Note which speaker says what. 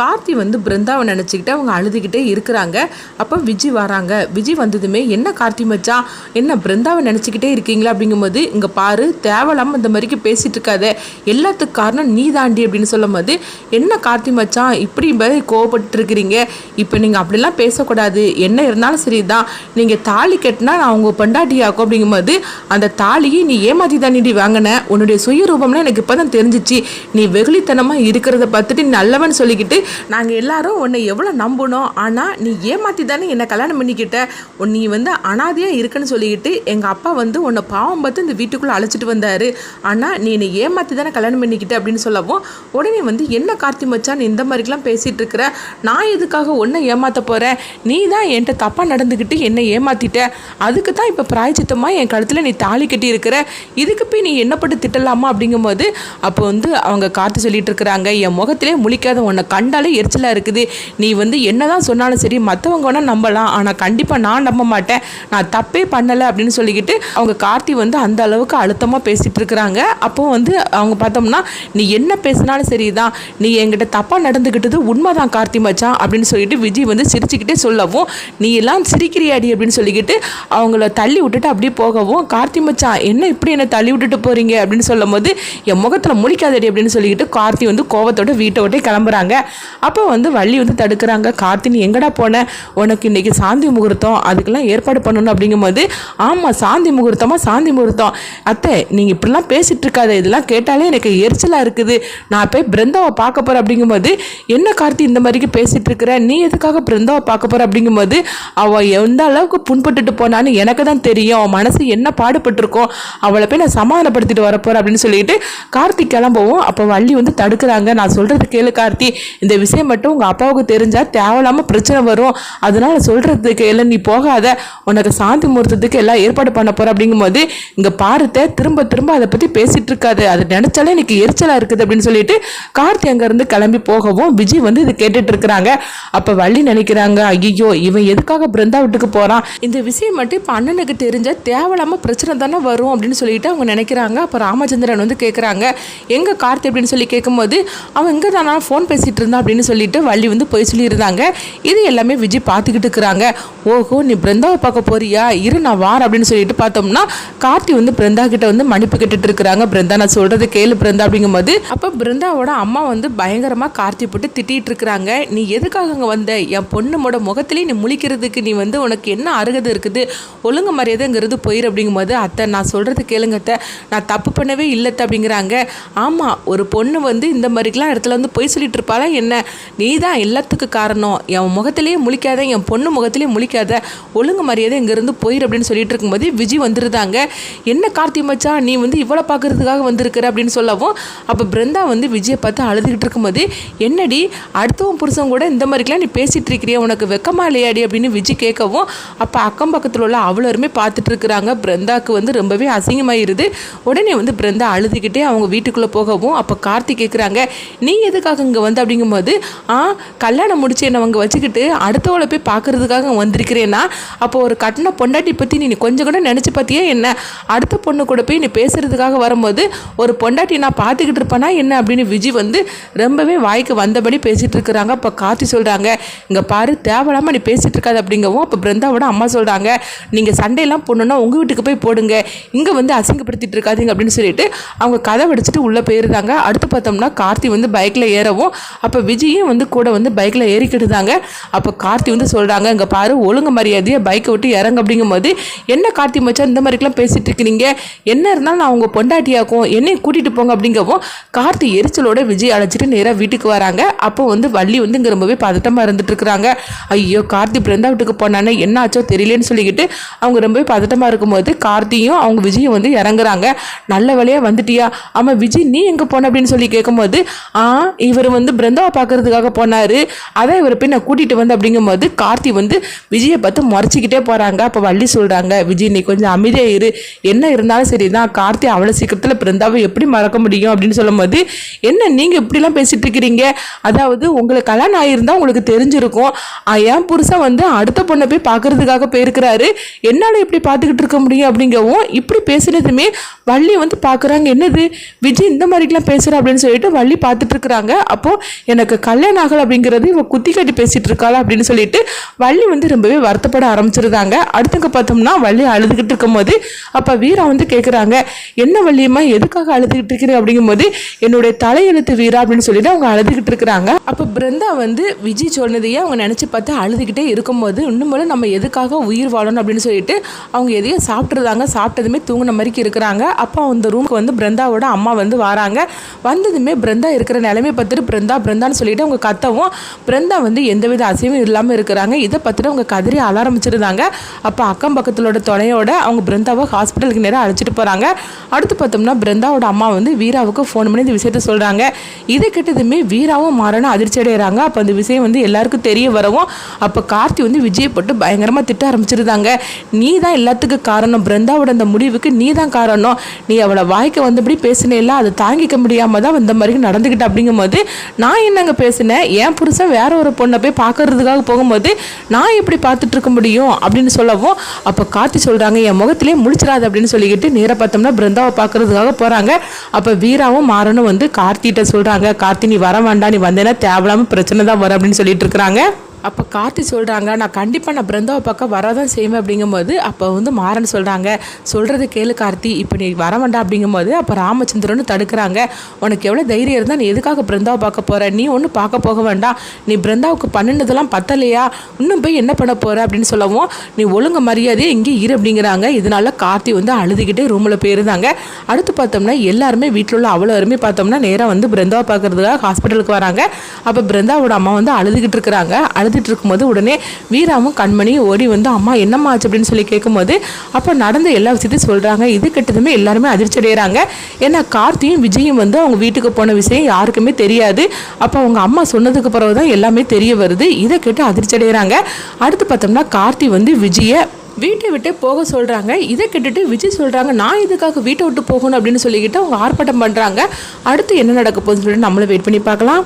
Speaker 1: கார்த்தி வந்து பிருந்தாவை நினச்சிக்கிட்டு அவங்க அழுதுகிட்டே இருக்கிறாங்க. அப்போ விஜி வராங்க. விஜி வந்ததுமே என்ன கார்த்தி மச்சான் என்ன பிருந்தாவை நினச்சிக்கிட்டே இருக்கீங்களா? அப்படிங்கும்போது இங்கே பாரு தேவையில்லாமல் இந்த மாதிரிக்கு பேசிகிட்டு இருக்காத. எல்லாத்துக்கு காரணம் நீ தாண்டி அப்படின்னு சொல்லும் போது என்ன கார்த்தி மச்சான் இப்படி மாதிரி கோவப்பட்டு இருக்கிறீங்க இப்போ நீங்கள் அப்படிலாம் பேசக்கூடாது. என்ன இருந்தாலும் சரி தான் நீங்கள் தாலி கட்டினா நான் உங்கள் பொண்டாட்டியாக்கும் அப்படிங்கும்போது அந்த தாலியை நீ ஏமாற்றி தாண்டி வாங்கின? உன்னுடைய சுயரூபம்லாம் எனக்கு இப்போ தான் தெரிஞ்சிச்சு. நீ வெகுளித்தனமாக இருக்கிறத பார்த்துட்டு நீ நல்லவன் சொல்லிக்கிட்டு நாங்கள் எல்லாரும் உன்னை எவ்வளோ நம்பணும் ஆனால் நீ ஏமாற்றி தானே என்னை கல்யாணம் பண்ணிக்கிட்ட? உன் நீ வந்து அனாதையாக இருக்குன்னு சொல்லிக்கிட்டு எங்கள் அப்பா வந்து உன்னை பாவம் பார்த்து இந்த வீட்டுக்குள்ளே அழைச்சிட்டு வந்தார். ஆனால் நீ என்னை ஏமாற்றி தானே கல்யாணம் பண்ணிக்கிட்ட அப்படின்னு சொல்லவும் உடனே வந்து என்ன கார்த்தி மச்சான் இந்த மாதிரிலாம் பேசிகிட்டு இருக்கிற? நான் எதுக்காக உன்னை ஏமாற்ற போகிறேன் நீ தான் என்கிட்ட தப்பாக நடந்துக்கிட்டு என்னை ஏமாற்றிட்ட அதுக்கு தான் இப்போ பிராய்ச்சித்தமாக என் கழுத்தில் நீ தாலி கட்டி இருக்கிற? இதுக்கு போய் நீ என்னப்பட்டு திட்டலாமா? அப்படிங்கும்போது அப்போ வந்து அவங்க கார்த்தி சொல்லிட்டு இருக்கிறாங்க என் முகத்திலே முழிக்காத உன்னை கண்டாலே எரிச்சலாக இருக்குது. நீ வந்து என்னதான் சொன்னாலும் சரி மற்றவங்க வேணால் நம்பலாம். ஆனால் கண்டிப்பாக நான் நம்ப மாட்டேன். நான் தப்பே பண்ணலை அப்படின்னு சொல்லிக்கிட்டு அவங்க கார்த்தி வந்து அந்த அளவுக்கு அழுத்தமாக பேசிகிட்டு இருக்கிறாங்க. அப்போ வந்து அவங்க பார்த்தோம்னா நீ என்ன பேசினாலும் சரி தான் நீ என்கிட்ட தப்பாக நடந்துக்கிட்டது உண்மைதான் கார்த்தி மச்சான் அப்படின்னு சொல்லிட்டு விஜய் வந்து சிரிச்சுக்கிட்டே சொல்லவும் நீ எல்லாம் சிரிக்கிறியாடி? அப்படின்னு சொல்லிக்கிட்டு அவங்கள தள்ளி விட்டுட்டு அப்படியே போகவும் கார்த்தி மச்சான் என்ன இப்படி என்னை தள்ளி விட்டுட்டு போகிறீங்க அப்படின்னு சொல்லும் போது என் முகத்தில் முழிக்காதடி அப்படின்னு சொல்லிக்கிட்டு கார்த்தி வந்து கோவத்தோட வீட்டை விட்டே கிளம்புறாங்க. அப்போ வந்து வள்ளி வந்து தடுக்கிறாங்க. கார்த்தினி எங்கடா போன? உனக்கு இன்றைக்கி சாந்தி முகூர்த்தம். அதுக்கெல்லாம் ஏற்பாடு பண்ணணும் அப்படிங்கும்போது ஆமாம் சாந்தி முகூர்த்தமாக சாந்தி முகூர்த்தம். அத்தை நீங்கள் இப்படிலாம் பேசிகிட்டு இருக்காது. இதெல்லாம் கேட்டாலே எனக்கு எரிச்சலாக இருக்குது. நான் போய் பிருந்தாவை பார்க்க போகிறேன் அப்படிங்கும்போது என்ன கார்த்தி இந்த மாதிரிக்கு பேசிகிட்டு இருக்கிற? நீ எதுக்காக பிருந்தாவை பார்க்க போகிற அப்படிங்கும்போது அவள் எந்த அளவுக்கு புண்பட்டுட்டு போனான்னு எனக்கு தான் தெரியும். அவன் மனசு என்ன பாடுபட்டிருக்கோம் அவளை போய் நான் சமாதானப்படுத்திட்டு வரப்போகிறேன் அப்படின்னு சொல்லிட்டு கார்த்தி கிளம்பவும் அப்போ வள்ளி வந்து தடுக்கிறாங்க. நான் சொல்கிறது கேளு கார்த்தி. இந்த விஷயம் மட்டும் உங்கள் அப்பாவுக்கு தெரிஞ்சால் தேவையில்லாமல் பிரச்சனை வரும். அதனால் சொல்கிறதுக்கு இல்லை நீ போகாத. உனக்கு சாந்தி முகூர்த்தத்துக்கு எல்லாம் ஏற்பாடு பண்ண போகிற அப்படிங்கும்போது இங்கே பாருத்த திரும்ப திரும்ப அதை பற்றி பேசிகிட்டு இருக்காது. அதை நினச்சாலே எனக்கு எரிச்சலாக இருக்குது அப்படின்னு சொல்லிட்டு கார்த்தி அங்கேருந்து கிளம்பி போகவும் விஜய் வந்து இது கேட்டுட்டு இருக்கிறாங்க. அப்போ வள்ளி நினைக்கிறாங்க ஐயோ இவன் எதுக்காக பிருந்தா வீட்டுக்கு போகிறான் இந்த விஷயம் மட்டும் இப்போ அண்ணனுக்கு தெரிஞ்சால் தேவையில்லாமல் பிரச்சனை தானே வரும். அப்படின்னு சொல்லிட்டு அவங்க நினைக்கிறாங்க. அப்போ ராமச்சந்திரன் வந்து கேட்குறாங்க எங்கே கார்த்தி? அப்படின்னு சொல்லி கேட்கும்போது அவன் இங்கே தானா ஃபோன் பேசிகிட்டு இருந்தான். அப்படின்னு சொல்லிட்டு வள்ளி வந்து போய் சொல்லியிருந்தாங்க. இது எல்லாமே விஜய் பார்த்துக்கிட்டு இருக்கிறாங்க. ஓஹோ நீ பிருந்தாவை பார்க்க போறியா? இரு நான் வார் அப்படின்னு சொல்லிட்டு பார்த்தோம்னா கார்த்தி வந்து பிருந்தா கிட்ட வந்து மன்னிப்பு கேட்டுட்டு இருக்கிறாங்க. பிருந்தா நான் சொல்றது கேளு பிருந்தா அப்படிங்கும்போது அப்போ பிருந்தாவோட அம்மா வந்து பயங்கரமாக கார்த்தி போட்டு திட்டிட்டு இருக்கிறாங்க. நீ எதுக்காக அங்கே வந்த? என் பொண்ணுமோட முகத்திலே நீ முழிக்கிறதுக்கு நீ வந்து உனக்கு என்ன அருகதை இருக்குது? ஒழுங்கு மரியாதைங்கிறது போயிரு அப்படிங்கும்போது அத்தை நான் சொல்கிறது கேளுங்க அத்தை. நான் தப்பு பண்ணவே இல்லத்த அப்படிங்கிறாங்க. ஆமாம் ஒரு பொண்ணு வந்து இந்த மாதிரிக்கெலாம் இடத்துல வந்து பொய் சொல்லிட்டு இருப்பாளா? என்ன நீ தான் எல்லாத்துக்கு காரணம். என் முகத்திலேயே முழிக்காத என் பொண்ணு முகத்திலேயே முழிக்காத ஒழுங்கு மரியாதை இங்கேருந்து போயிரு அப்படின்னு சொல்லிட்டு இருக்கும்போது விஜய் வந்துருந்தாங்க என்ன கார்த்தி மச்சா நீ வந்து இவ்வளோ பார்க்கறதுக்காக வந்திருக்கிற அப்படின்னு சொல்லவும் அப்போ பிருந்தா வந்து விஜயை பார்த்து அழுதுகிட்டு இருக்கும்போது என்னடி அடுத்தவன் புருஷன் கூட இந்த மாதிரிக்கெலாம் நீ பேசிகிட்டு இருக்கிறியா? உனக்கு வெக்கமா இல்லையாடி அப்படின்னு விஜய் கேட்கவும் அப்போ அக்கம் பக்கத்தில் உள்ள அவ்வளோருமே பார்த்துட்டு இருக்கிறாங்க. பிருந்தாக்கு வந்து ரொம்பவே அசிங்கமாயிருது. உடனே வந்து பிருந்தா அழுதுகிட்டே அவங்க வீட்டுக்குள்ளே போகவும் அப்போ கார்த்தி கேட்குறாங்க நீ எதுக்காக இங்கே வந்து? அப்படிங்கும்போது ஆ கல்யாணம் முடிச்சு என்னை அவங்க வச்சுக்கிட்டு அடுத்தவளை போய் பார்க்கறதுக்காக வந்திருக்கிறேன்னா அப்போ ஒரு கட்டின பொண்டாட்டி பற்றி நீ கொஞ்சம் கூட நினச்சி பார்த்தியா என்ன? அடுத்த பொண்ணு கூட போய் நீ பேசுகிறதுக்காக வரும்போது ஒரு பொண்டாட்டி நான் பார்த்துக்கிட்டு இருப்பேனா என்ன? அப்படின்னு விஜய் வந்து ரொம்பவே வாய்க்கு வந்தபடி பேசிகிட்டு இருக்கிறாங்க. அப்போ கார்த்தி சொல்கிறாங்க இங்கே பாரு தேவையில்லாமல் நீ பேசிகிட்டு இருக்காது அப்படிங்கவும் அப்போ பிருந்தாவோட அம்மா சொல்கிறாங்க நீங்கள் சண்டையெல்லாம் போடணுன்னா உங்கள் வீட்டுக்கு போய் போடுங்க. இங்கே வந்து அசிங்கப்படுத்திட்டு இருக்காதீங்க அப்படின்னு சொல்லிட்டு அவங்க கதை வடிச்சிட்டு உள்ளே போயிருந்தாங்க. அடுத்து பார்த்தோம்னா கார்த்தி வந்து பைக்கில் ஏறவும் அப்போ விஜயும் வந்து கூட வந்து பைக்கில் ஏறிக்கிட்டுதாங்க. அப்போ கார்த்தி வந்து சொல்கிறாங்க இங்கே பாரு ஒழுங்கு மரியாதையை பைக்கை விட்டு இறங்க. அப்படிங்கும்போது என்ன கார்த்தி மச்சா இந்த மாதிரிக்கெலாம் பேசிகிட்டு இருக்கிறீங்க என்ன இருந்தாலும் நான் உங்கள் பொண்டாட்டியாக்கும் என்னையும் கூட்டிகிட்டு போங்க. அப்படிங்கவும் கார்த்தி எரிச்சலோட விஜய் அழைச்சிட்டு நேராக வீட்டுக்கு வராங்க. அப்போ வந்து வள்ளி வந்து இங்கே ரொம்பவே பதட்டமாக இருந்துட்டு இருக்கிறாங்க. ஐயோ கார்த்தி பிறந்தா வீட்டுக்கு போனானே என்ன ஆச்சோ தெரியலேன்னு சொல்லிக்கிட்டு அவங்க ரொம்பவே பதட்டமாக இருக்கும்போது கார்த்தியும் அவங்க விஜயும் வந்து இறங்குறாங்க. நல்ல வேலையாக வந்துட்டியா? ஆமாம் விஜய் நீ எங்கே போன? அப்படின்னு சொல்லி கேட்கும்போது ஆ இவர் வந்து பிருந்தாவை பார்க்கறதுக்காக போனாரு. அதை இவர் பின்ன கூட்டிகிட்டு வந்து அப்படிங்கும்போது கார்த்தி வந்து விஜயை பார்த்து முறைச்சிக்கிட்டே போகிறாங்க அப்போ வள்ளி சொல்கிறாங்க விஜய் நீ கொஞ்சம் அமைதியாக இரு. என்ன இருந்தாலும் சரி தான் கார்த்தி அவ்வளோ சீக்கிரத்தில் பிறந்தாவை எப்படி மறக்க முடியும்? அப்படின்னு சொல்லும்போது என்ன நீங்கள் இப்படிலாம் பேசிட்டு இருக்கிறீங்க? அதாவது உங்களுக்கு கல்யாணம் ஆகியிருந்தால் உங்களுக்கு தெரிஞ்சிருக்கும். என் புருஷன் வந்து அடுத்த பொண்ணை போய் பார்க்கறதுக்காக போயிருக்கிறாரு. என்னால் எப்படி பார்த்துக்கிட்டு இருக்க முடியும்? அப்படிங்கவும் இப்படி பேசுனதுமே வள்ளி வந்து பார்க்குறாங்க என்னது? விஜய் இந்த மாதிரிலாம் பேசுகிற அப்படின்னு சொல்லிட்டு வள்ளி பார்த்துட்டு இருக்கிறாங்க. அப்போது எனக்கு கல்யாணம் ஆகலை அப்படிங்கிறது இவ குத்தி கட்டி பேசிகிட்டு இருக்காளா அப்படின்னு சொல்லிட்டு வள்ளி வந்து ரொம்பவே வருத்தப்பட ஆரம்பிச்சிருந்தாங்க. அடுத்தங்க பார்த்தோம்னா வள்ளி அழுதுகிட்டு இருக்கும்போது அப்போ வீரா வந்து கேட்குறாங்க என்ன வள்ளியம்மா எதுக்காக அழுதுகிட்டு இருக்கிற? அப்படிங்கும்போது என்னுடைய தலையெழுத்து வீரா அப்படின்னு சொல்லிட்டு அவங்க அழுதுகிட்டு இருக்கிறாங்க. அப்போ பிருந்தா வந்து விஜய் சொன்னதையே அவங்க நினச்சி பார்த்து அழுதுகிட்டே இருக்கும்போது இன்னும் போல நம்ம எதுக்காக உயிர் வாழணும்? அப்படின்னு சொல்லிட்டு அவங்க எதையோ சாப்பிட்ருந்தாங்க சாப்பிட்டதுமே தூங்கின மாதிரிக்கு இருக்கிறாங்க. அப்போ அந்த ரூமுக்கு வந்து பிருந்தாவோட அம்மா வந்து வராங்க. வந்ததுமே பிருந்தா இருக்கிற நிலைமை பார்த்துட்டு பிருந்தா பிருந்தான்னு சொல்லிட்டு அவங்க கத்தவும் பிருந்தா வந்து எந்தவித அசைவும் இல்லாமல் இருக்கிறாங்க. இதை பார்த்துட்டு அவங்க கதறி அழ ஆரம்பிச்சிருந்தாங்க அப்போ அக்கம் பக்கத்திலோட துணையோட அவங்க பிருந்தாவை ஹாஸ்பிட்டலுக்கு நேராக அழைச்சிட்டு போகிறாங்க அடுத்து பார்த்தோம்னா பிருந்தாவோட அம்மா வந்து வீராவுக்கு ஃபோன் பண்ணி இந்த விஷயத்த சொல்கிறாங்க இதை கிட்டதுமே வீராவும் மாறனும் அதிர்ச்சி அடைகிறாங்க அப்போ அந்த விஷயம் வந்து எல்லாருக்கும் தெரிய வரவும் அப்போ கார்த்தி வந்து விஜயை போட்டு பயங்கரமாக திட்ட ஆரம்பிச்சிருந்தாங்க. நீ தான் எல்லாத்துக்கும் காரணம். பிருந்தாவோட அந்த முடிவுக்கு நீ தான் காரணம். நீ அவளை வாய்க்க வந்தபடி பேசினேல அதை தாங்கிக்க முடியாமல் தான் இந்த மாதிரி நடந்துக்கிட்ட அப்படிங்கும்போது நான் என்ன நாங்கள் பேசினேன் என் புருஷன் வேற ஒரு பொண்ணை போய் பார்க்கறதுக்காக போகும்போது நான் எப்படி பார்த்துட்டு இருக்க முடியும்? அப்படின்னு சொல்லவும் அப்போ கார்த்தி சொல்கிறாங்க என் முகத்திலே முழிச்சிடாது அப்படின்னு சொல்லிக்கிட்டு நேராக பார்த்தோம்னா பிருந்தாவை பார்க்கறதுக்காக போகிறாங்க அப்போ வீராவும் மாறனும் வந்து கார்த்திகிட்ட சொல்கிறாங்க கார்த்தி நீ வர வேண்டாம் நீ வந்தேன்னா தேவையில்லாமல் பிரச்சனை தான் வரும் அப்படின்னு சொல்லிட்டு இருக்கிறாங்க. அப்போ கார்த்தி சொல்கிறாங்க நான் கண்டிப்பாக நான் பிருந்தாவை பக்கம் வரதான் செய்வேன். அப்படிங்கும்போது அப்போ வந்து மாறன் சொல்கிறாங்க சொல்கிறது கேளு கார்த்தி இப்போ நீ வர வேண்டாம். அப்படிங்கும்போது அப்போ ராமச்சந்திரன் தடுக்கிறாங்க உனக்கு எவ்வளோ தைரியம் இருந்தால் நீ எதுக்காக பிருந்தாவை பார்க்க போகிற நீ ஒன்றும் பார்க்க போக வேண்டாம். நீ பிருந்தாவுக்கு பண்ணினதெல்லாம் பத்தலையா? இன்னும் போய் என்ன பண்ண போகிற அப்படின்னு சொல்லவும் நீ ஒழுங்கு மரியாதையே இங்கே இரு அப்படிங்கிறாங்க. இதனால கார்த்தி வந்து அழுதுகிட்டே ரூமில் போயிருந்தாங்க. அடுத்து பார்த்தோம்னா எல்லாருமே வீட்டில் உள்ள அவ்வளோ அருமை பார்த்தோம்னா நேராக வந்து பிருந்தாவை பார்க்கறதுக்காக ஹாஸ்பிட்டலுக்கு வராங்க. அப்போ பிருந்தாவோட அம்மா வந்து அழுதுகிட்டு இருக்கிறாங்க. அழுதுட்டு இருக்கும்போது உடனே வீராவும் கண்மணியும் ஓடி வந்து அம்மா என்னம்மா ஆச்சு? அப்படின்னு சொல்லி கேட்கும்போது அப்போ நடந்த எல்லா விஷயத்தையும் சொல்கிறாங்க இது கெட்டதுமே எல்லாருமே அதிர்ச்சி அடைகிறாங்க ஏன்னா கார்த்தியும் விஜயும் வந்து அவங்க வீட்டுக்கு போன விஷயம் யாருக்குமே தெரியாது. அப்போ அவங்க அம்மா சொன்னதுக்கு பிறகு தான் எல்லாமே தெரிய வருது. இதை கேட்டு அதிர்ச்சி அடைகிறாங்க அடுத்து பார்த்தோம்னா கார்த்தி வந்து விஜயை வீட்டை விட்டு போக சொல்கிறாங்க இதை கேட்டுட்டு விஜய் சொல்கிறாங்க நான் இதுக்காக வீட்டை விட்டு போகணும்? அப்படின்னு சொல்லிக்கிட்டு அவங்க ஆர்ப்பாட்டம் பண்ணுறாங்க அடுத்து என்ன நடக்க போகுதுன்னு சொல்லிட்டு நம்மளும் வெயிட் பண்ணி பார்க்கலாம்.